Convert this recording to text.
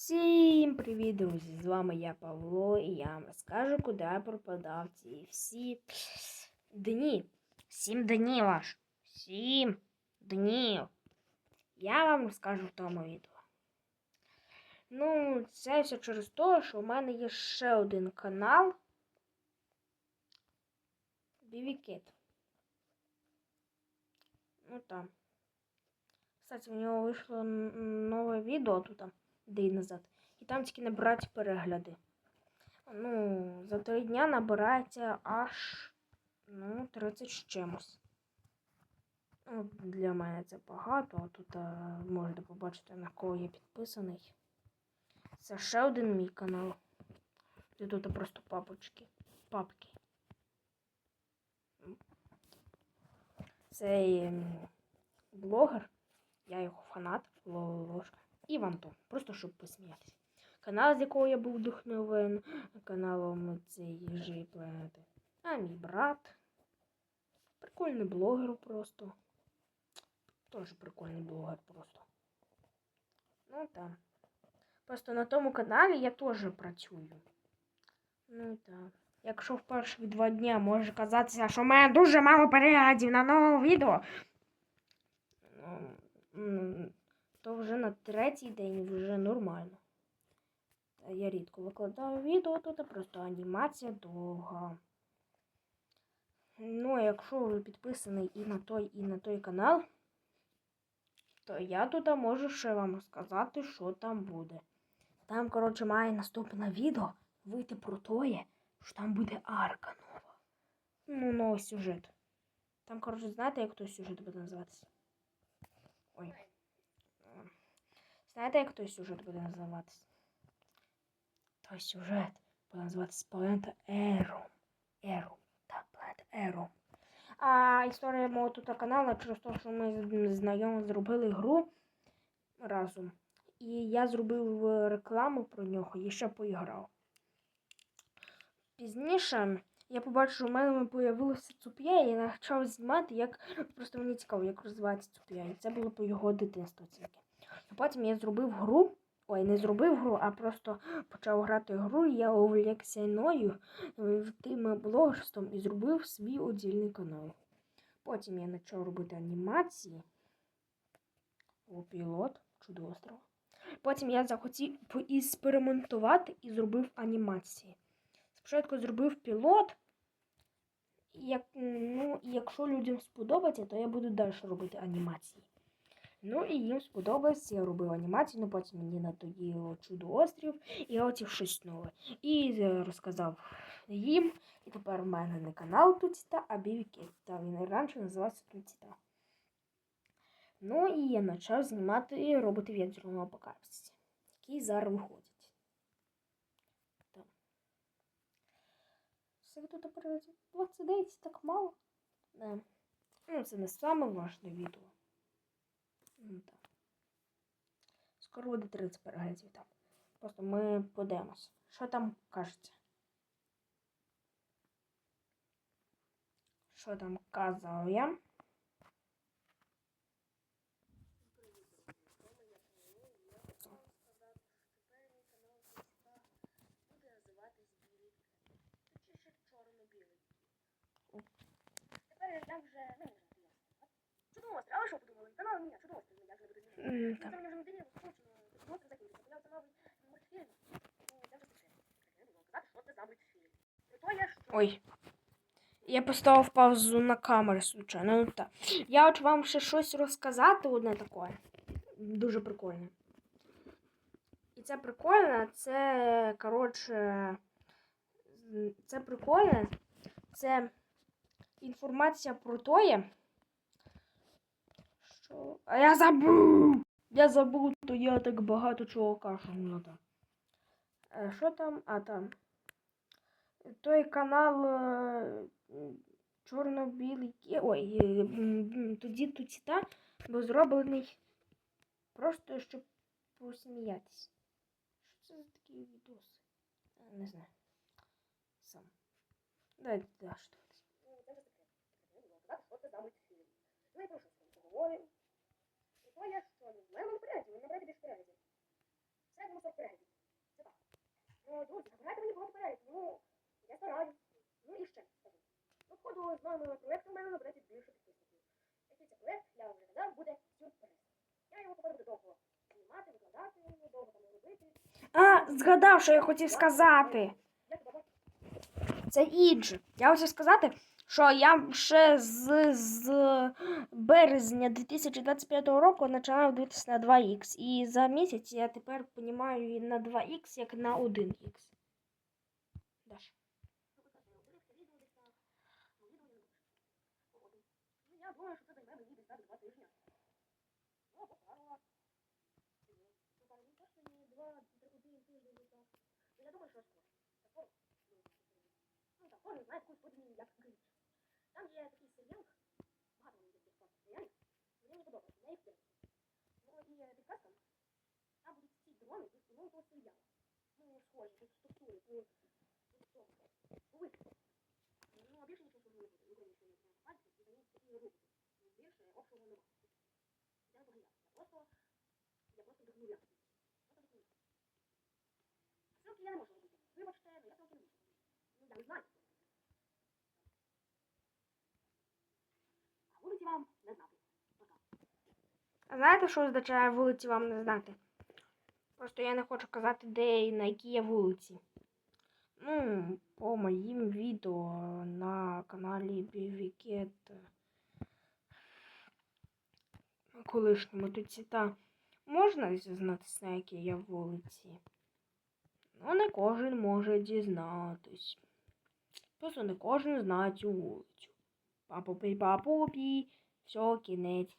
Всім привіт, друзі! З вами я Павло і я вам розкажу, куди я пропадав ці всі дні. Сім днів аж. Сім днів. Я вам розкажу в тому відео. Ну, це все через те, що в мене є ще один канал. Бівікет. Ну там. Кстати, у нього вийшло нове відео тут день назад. І там тільки набирати перегляди. Ну, за три дня набирається аж ну, 30 з чимось. Ну, для мене це багато, а тут а, можете побачити, на кого я підписаний. Це ще один мій канал. І тут просто папочки. Папки. Цей блогер. Я його фанат, ложка. І Вантом. Просто щоб посміятися. Канал, з якого я був вдохновен, каналом цієї планети. А мій брат. Прикольний блогер просто. Теж прикольний блогер просто. Ну так. Просто на тому каналі я теж працюю. Ну так. Якщо в перші два дня може казатися, що в мене дуже мало переглядів на нове відео. То вже на третій день вже нормально. Я рідко викладаю відео, тут просто анімація довга. Ну, а якщо ви підписаний і на той, і на той канал, то я тут можу ще вам сказати, що там буде. Там, коротше, має наступне відео вийти про те, що там буде арка нова. Ну, новий сюжет. Там, коротше, знаєте, як той сюжет буде називатися? Ой. Знаєте, як той сюжет буде називатися? Той сюжет буде називатися Планета Ером. Ером. Так, планета Ером. А історія мого тут каналу через те, що ми з знайомі зробили гру разом. І я зробив рекламу про нього і ще поіграв. Пізніше я побачив, в мене появилося цуп'я, і я почав знімати, як просто мені цікаво, як розвивається цуп'я. І це було по його дитинству тільки. А потім я зробив гру. Ой, не зробив гру, а просто почав грати гру, і я увлекся іною е, тим блогерством і зробив свій отдільний канал. Потім я почав робити анімації. О, пілот, чудо. Потім я захотів поекспериментувати і зробив анімації. Спочатку зробив пілот. Як, ну, якщо людям сподобається, то я буду далі робити анімації. Ну і їм сподобається, я робив анімацію, ну потім мені надоїло чудо острів, і хотів щось нове. І розказав їм. І тепер в мене не канал Туціта, а Бівікет. Та він раніше називався Туціта. Ну і я почав знімати роботи в ядерному апокаліпсисі, які зараз виходять. Так. Все тут переглядів. 29 так мало. Да. Ну, це не саме важне відео. Ну, так. Скоро буде 30 переглядів там. Просто ми подивимось. Що там кажеться? Що там казав я? Тепер я вже ну, вже ясно. Чудово, а ви що подумали? Канал ні, чудово, я вже не буду знімати. Це мені вже надоїло, скучно, чудово закінчиться. Появився новий мультфільм. Ну, я вже спішив. Я не можу казати, що це за мультфільм. Про я що? Ой. Я поставив паузу на камері, случайно. Ну, так. Я хочу вам ще щось розказати одне таке. Дуже прикольне. І це прикольне, це, коротше, це прикольне. Це інформація про те, що. А я забув! Я забув, то я так багато чого кажу. Ну, так. Е, Що там? А там. Той канал е, чорно-білий. Ой, е, тоді туціта був зроблений просто щоб посміятися. Що це за такі відоси? Не знаю. Сам. Даш тут. Ну. Ну, що з тобою поговоримо. Про я що? Ну, в мене переглядів, ви набрати більше переглядів. Все, 40 переглядів. Це так. Ну, друзі, забирайте мені багато переглядів. Ну, я стараюсь. Ну і ще скажу. Ну, входу з новими проєктами мене набереться більше підписників. Який це проєкт, я вже казав, буде сюрприз. Я його тепер буду довго знімати, викладати, довго там робити. А, згадав, що я хотів сказати. Це інше. Я хотів сказати, що я ще з, з березня 2025 року починаю дивитися на 2х. І за місяць я тепер розумію на 2х як на 1х. Даш. Ну, я думаю, що. Ну. Ну, так. Ну. Ну, кожен знає якусь як гріч. Там є такий серіал, багато мені є підказок серіалів. Мені не подобається, я їх дивлюся. Ну, і підказка, там будуть ці дрони, і ну, того серіалу. Ну, схожі, тут структури, по, по цьому, по вигляду. Ну, а більше нічого не буде. Ніколи нічого не буде пальців, і вони такі роботи. Більше общого нема. Я не погріявся. Я просто, я просто вдохновлявся. Просто вдохновлявся. Ссылки я не можу робити. Вибачте, але я ссылки не можу робити. Ну, я не знаю. А вулиці вам не знати. Пока. А знаєте, що означає вулиці вам не знати? Просто я не хочу казати, де і на якій є вулиці. Ну, по моїм відео на каналі Бівікет. Колишньому тут ціта можна дізнатися, на якій є вулиці. Ну, не кожен може дізнатись. Просто не кожен знає цю вулицю. Папу-пі, папу-пі, все, кінець.